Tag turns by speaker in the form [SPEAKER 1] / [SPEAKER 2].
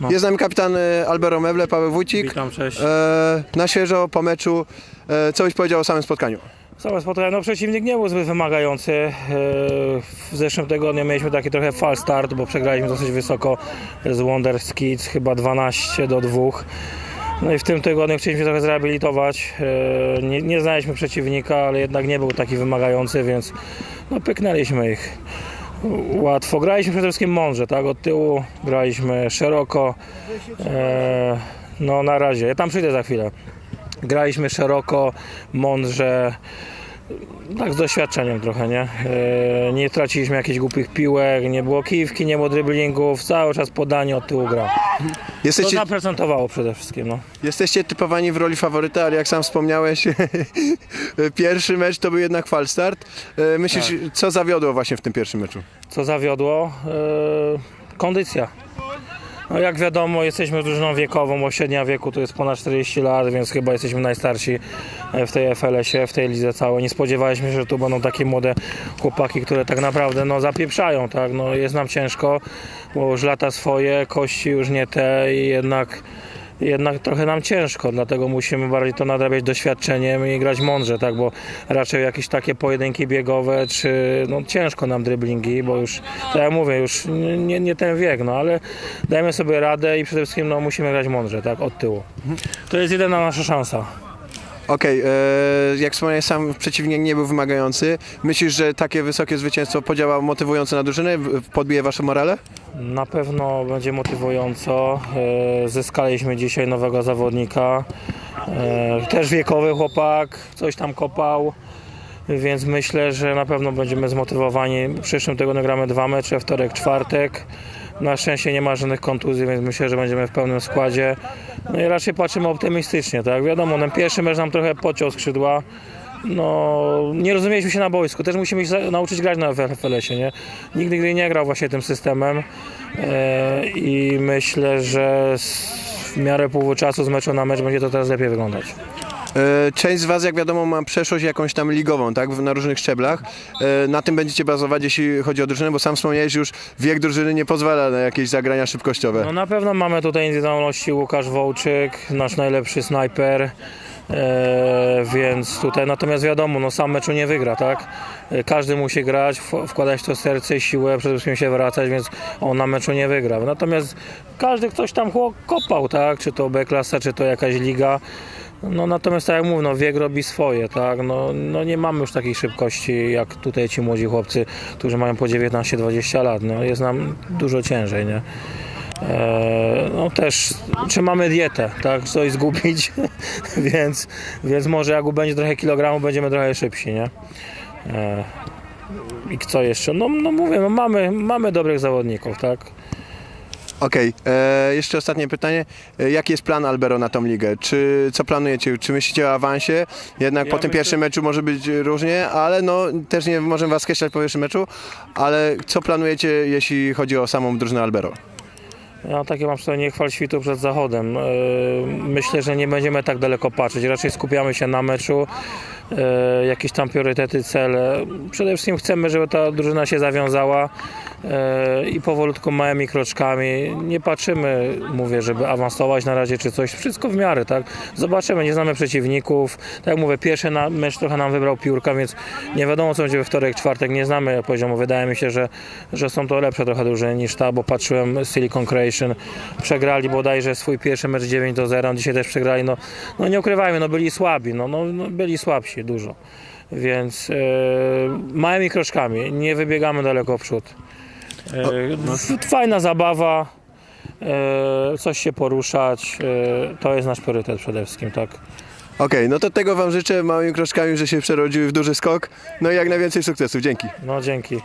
[SPEAKER 1] No.
[SPEAKER 2] Jest z nami kapitan e, Albero Meble, Paweł Wójcik.
[SPEAKER 1] Witam, cześć.
[SPEAKER 2] E, na świeżo, po meczu, e, co byś powiedział o samym spotkaniu?
[SPEAKER 1] Całe spotkanie, no przeciwnik nie był zbyt wymagający. Eee, W zeszłym tygodniu mieliśmy taki trochę fal start, bo przegraliśmy dosyć wysoko z Wonder Skids, chyba 12 do 2. No i w tym tygodniu chcieliśmy trochę zrehabilitować. Eee, Nie, nie znaliśmy przeciwnika, ale jednak nie był taki wymagający, więc no, pyknęliśmy ich. Łatwo. Graliśmy przede wszystkim mądrze, tak? Od tyłu graliśmy szeroko. Eee, No na razie. Ja tam przyjdę za chwilę. Graliśmy szeroko, mądrze, tak z doświadczeniem trochę, nie? E, Nie traciliśmy jakichś głupich piłek, nie było kiwki, nie było driblingów, cały czas podanie od tyłu gra. To
[SPEAKER 2] Jesteście,
[SPEAKER 1] zaprezentowało przede wszystkim, no.
[SPEAKER 2] jesteście typowani w roli faworyta, ale jak sam wspomniałeś, pierwszy mecz to był jednak falstart. E, myślisz,
[SPEAKER 1] Tak.
[SPEAKER 2] co zawiodło właśnie w tym pierwszym meczu?
[SPEAKER 1] Co zawiodło? E, kondycja. No jak wiadomo, jesteśmy drużyną wiekową, bo średnia wieku to jest ponad 40 lat, więc chyba jesteśmy najstarsi e, w tej FLS-ie, w tej lidze całej. Nie spodziewaliśmy się, że tu będą takie młode chłopaki, które tak naprawdę no, zapieprzają, tak? No, jest nam ciężko, bo już lata swoje, kości już nie te i jednak jednak trochę nam ciężko, dlatego musimy bardziej to nadrabiać doświadczeniem i grać mądrze, tak, bo raczej jakieś takie pojedynki biegowe, czy no ciężko nam driblingi, bo już, tak jak mówię, już nie, nie ten wiek, no ale dajemy sobie radę i przede wszystkim no, musimy grać mądrze, tak, od tyłu. To jest jedyna nasza szansa.
[SPEAKER 2] Okej, e, jak wspomniałeś, sam przeciwnik nie był wymagający. Myślisz, że takie wysokie zwycięstwo podziała motywująco na drużynę, podbije wasze morale?
[SPEAKER 1] Na pewno będzie motywująco. E, Zyskaliśmy dzisiaj nowego zawodnika. E, Też wiekowy chłopak, coś tam kopał. Więc myślę, że na pewno będziemy zmotywowani. W przyszłym tygodniu gramy dwa mecze, wtorek, czwartek. Na szczęście nie ma żadnych kontuzji, więc myślę, że będziemy w pełnym składzie. No i raczej patrzymy optymistycznie, tak? Wiadomo, ten pierwszy mecz nam trochę pociął skrzydła. No, nie rozumieliśmy się na boisku. Też musimy się nauczyć grać na FLS-ie, nie? Nikt nigdy nie grał właśnie tym systemem e, i myślę, że w miarę pół czasu z meczu na mecz będzie to teraz lepiej wyglądać.
[SPEAKER 2] E, Część z Was, jak wiadomo, ma przeszłość jakąś tam ligową, tak, na różnych szczeblach. E, Na tym będziecie bazować, jeśli chodzi o drużynę, bo sam wspomniałeś, już wiek drużyny nie pozwala na jakieś zagrania szybkościowe.
[SPEAKER 1] No na pewno mamy tutaj indywidualności Łukasz Wołczyk, nasz najlepszy snajper. E, więc tutaj natomiast wiadomo, no sam meczu nie wygra, tak? E, Każdy musi grać, wkładać to serce, siłę, przede wszystkim się wracać, więc on na meczu nie wygra. Natomiast każdy ktoś tam kopał, tak? Czy to B-klasa, czy to jakaś liga. No natomiast tak jak mówię, no wiek robi swoje, tak? No, no nie mamy już takiej szybkości jak tutaj ci młodzi chłopcy, którzy mają po 19-20 lat. No jest nam dużo ciężej, nie? E, no też trzymamy dietę, tak, coś zgubić, więc, więc może jak będzie trochę kilogramów, będziemy trochę szybsi, nie? E, I co jeszcze? No, no mówię, no mamy, mamy dobrych zawodników, tak?
[SPEAKER 2] Okej, e, jeszcze ostatnie pytanie. E, jaki jest plan Albero na tą ligę? Czy co planujecie? Czy myślicie o awansie? Jednak
[SPEAKER 1] Ja
[SPEAKER 2] po tym
[SPEAKER 1] myślę-
[SPEAKER 2] pierwszym meczu może być różnie, ale no też nie możemy was skreślać po pierwszym meczu, ale co planujecie, jeśli chodzi o samą drużynę Albero?
[SPEAKER 1] Ja takie mam przynajmniej chwal świtu przed zachodem. E, Myślę, że nie będziemy tak daleko patrzeć. Raczej skupiamy się na meczu, jakieś tam priorytety, cele. Przede wszystkim chcemy, żeby ta drużyna się zawiązała e, i powolutku małymi kroczkami. Nie patrzymy, mówię, żeby awansować na razie czy coś. Wszystko w miarę, tak? Zobaczymy, nie znamy przeciwników. Tak jak mówię, pierwszy mecz trochę nam wybrał piórka, więc nie wiadomo co będzie we wtorek, czwartek. Nie znamy poziomu. Wydaje mi się, że, że są to lepsze trochę drużyny niż ta, bo patrzyłem Silicon Creation. Przegrali bodajże swój pierwszy mecz 9 do 0. Dzisiaj też przegrali. No, no nie ukrywajmy, no byli słabi. No, no, no byli słabsi dużo. Więc e, małymi kroczkami. Nie wybiegamy daleko w przód. E, Fajna zabawa. E, coś się poruszać. To jest nasz priorytet przede wszystkim, tak.
[SPEAKER 2] Okej, no to tego wam życzę małymi kroczkami, że się przerodziły w duży skok. No i jak najwięcej sukcesów. Dzięki.
[SPEAKER 1] No dzięki.